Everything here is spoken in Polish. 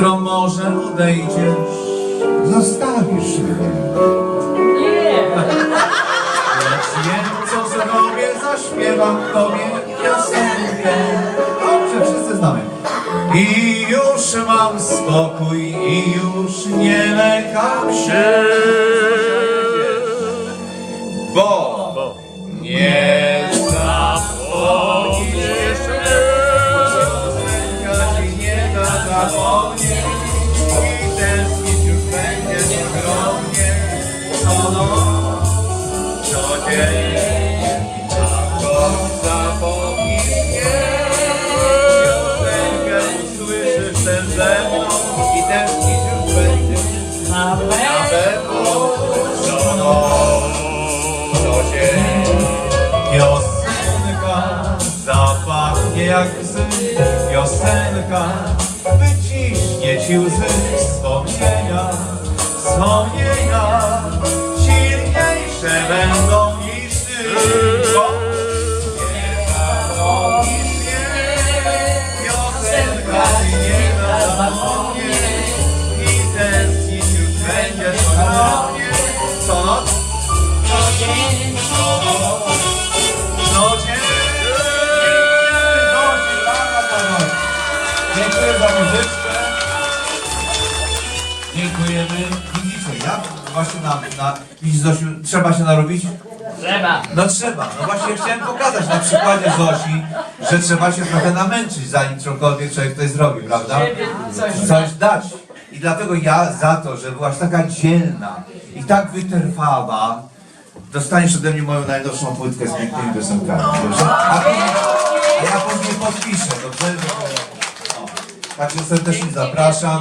Jutro może odejdziesz, zostawisz mnie. Lecz wiem, co zrobię, zaśpiewam tobie piosenkę. Dobrze, wszyscy znamy. I już mam spokój, i już nie lękam się, bo nie jak łzy, piosenka wyciśnie ci łzy. Wspomnienia, wspomnienia Dziękujemy. Widzicie, ja właśnie na, na widzisz Zosiu, trzeba się narobić? Trzeba. No trzeba. No właśnie chciałem pokazać na przykładzie Zosi, że trzeba się trochę namęczyć, zanim cokolwiek człowiek coś zrobi, prawda? Coś Coś dać. I dlatego ja za to, że byłaś taka dzielna i tak wytrwała, dostaniesz ode mnie moją najnowszą płytkę z pięknymi piosenkami. A, ja później podpiszę, dobrze? O. Także serdecznie zapraszam.